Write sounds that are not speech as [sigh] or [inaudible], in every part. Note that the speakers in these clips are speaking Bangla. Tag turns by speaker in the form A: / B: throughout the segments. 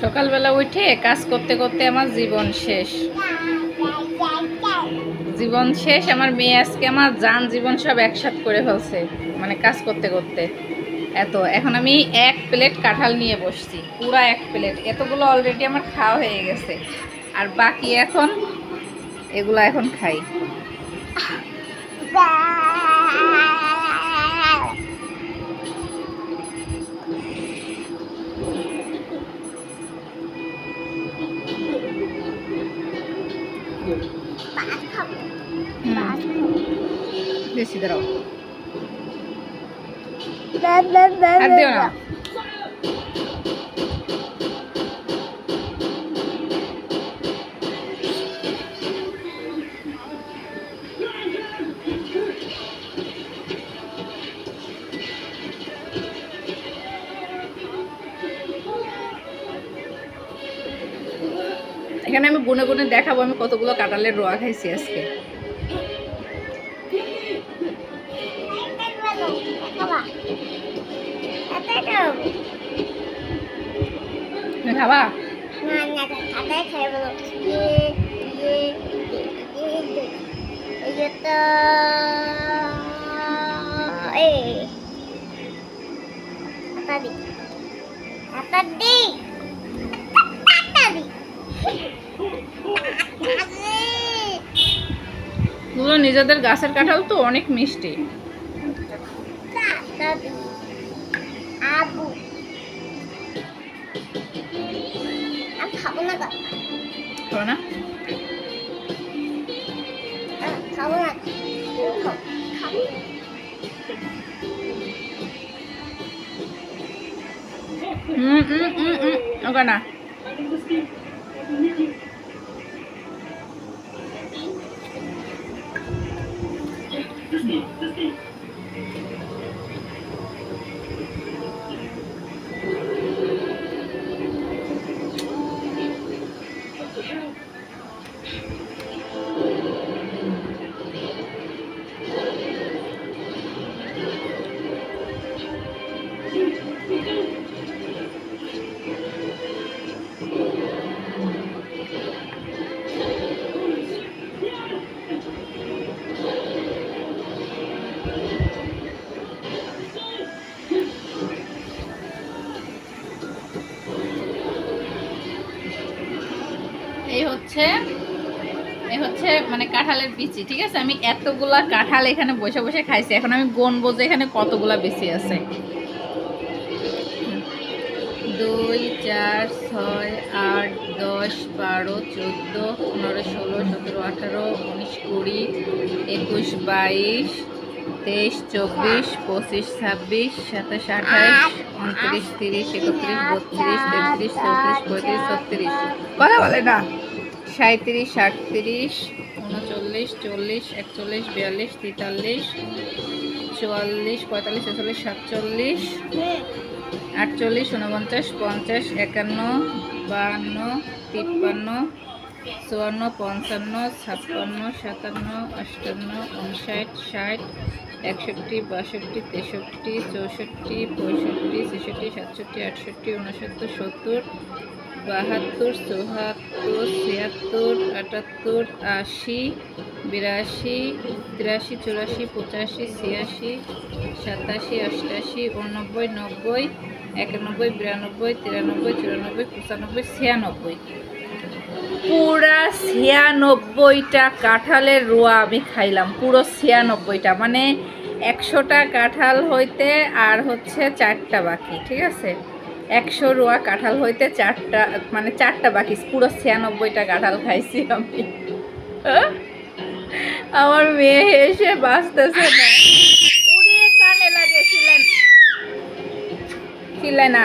A: সকালবেলা উঠে কাজ করতে করতে আমার জীবন শেষ। জীবন শেষ, আমার মেয়ে আজকে আমার যান জীবন সব একসাথ করে ফেলছে মানে কাজ করতে করতে। এত, এখন আমি এক প্লেট কাঁঠাল নিয়ে বসছি, পুরা এক প্লেট, এতগুলো অলরেডি আমার খাওয়া হয়ে গেছে। আর বাকি এখন এগুলো এখন খাই। [laughs] বেশি দাঁড়াও আর দিও না এখানে আমি গুনে গুনে দেখাবো আমি কতগুলো কাঁঠালের রোয়া খাইছি আজকে। খাবা? এগুলো নিজেদের গাছের কাঁঠাল তো অনেক মিষ্টি।
B: না।
A: হুম হুম হুম হুম ওকে না এই হচ্ছে এই হচ্ছে মানে কাঁঠালের বিচি, ঠিক আছে? আমি এতগুলা কাঁঠাল এখানে বসে বসে খাইছি, এখন আমি গনবো যে এখানে কতগুলা বেশি আছে। দুই, চার, ছয়, আট, দশ, বারো, চোদ্দ, পনেরো, ষোলো, সতেরো, আঠারো, উনিশ, কুড়ি, একুশ, বাইশ, তেইশ, চব্বিশ, পঁচিশ, ছাব্বিশ, সাতাশ, আঠাশ, উনত্রিশ, তিরিশ, একত্রিশ, বত্রিশ, তেত্রিশ, চৌত্রিশ, পঁয়ত্রিশ, ছত্রিশ। কথা বলে না। সাঁত্রিশ আটত্রিশ, উনচল্লিশ, চল্লিশ, একচল্লিশ, বিয়াল্লিশ, তেতাল্লিশ, চুয়াল্লিশ, পঁয়তাল্লিশ, ছেচল্লিশ, সাতচল্লিশ, আটচল্লিশ উনপঞ্চাশ পঞ্চাশ, একান্ন, বাহান্ন, তিপ্পান্ন চুয়ান্ন, পঞ্চান্ন, ছাপ্পান্ন, সাতান্ন আটান্ন উনষাট ষাট, একষট্টি, বাষট্টি, তেষট্টি, চৌষট্টি, পঁয়ষট্টি, ছেষট্টি, সাতষট্টি, আটষট্টি উনসত্তর সত্তর, বাহাত্তর চুয়াত্তর ছিয়াত্তর, আটাত্তর, আশি, বিরাশি, তিরাশি, চুরাশি, পঁচাশি, ছিয়াশি, সাতাশি, অষ্টাশি, উননব্বই, নব্বই, একানব্বই, বিরানব্বই, তিরানব্বই, চুরানব্বই, পঁচানব্বই, ছিয়ানব্বই। পুরা ছিয়ানব্বইটা কাঁঠালের রোয়া আমি খাইলাম, পুরো ছিয়ানব্বইটা। মানে একশোটা কাঁঠাল হইতে আর হচ্ছে চারটা বাকি, ঠিক আছে? একশো রোয়া কাঁঠাল হইতে চারটা মানে চারটা বাকি, পুরো ছিয়ানব্বইটা কাঁঠাল খাইছি আমি। আমার মেয়ে এসে বাঁচতেছে না। উড়িয়ে কানে লাগে ছিলেন ছিলে না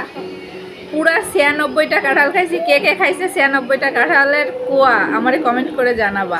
A: পুরা ছিয়ানব্বইটা কাঁঠাল খাইছি। কে কে খাইছে ছিয়ানব্বইটা কাঁঠালের কুয়া আমারে কমেন্ট করে জানাবা।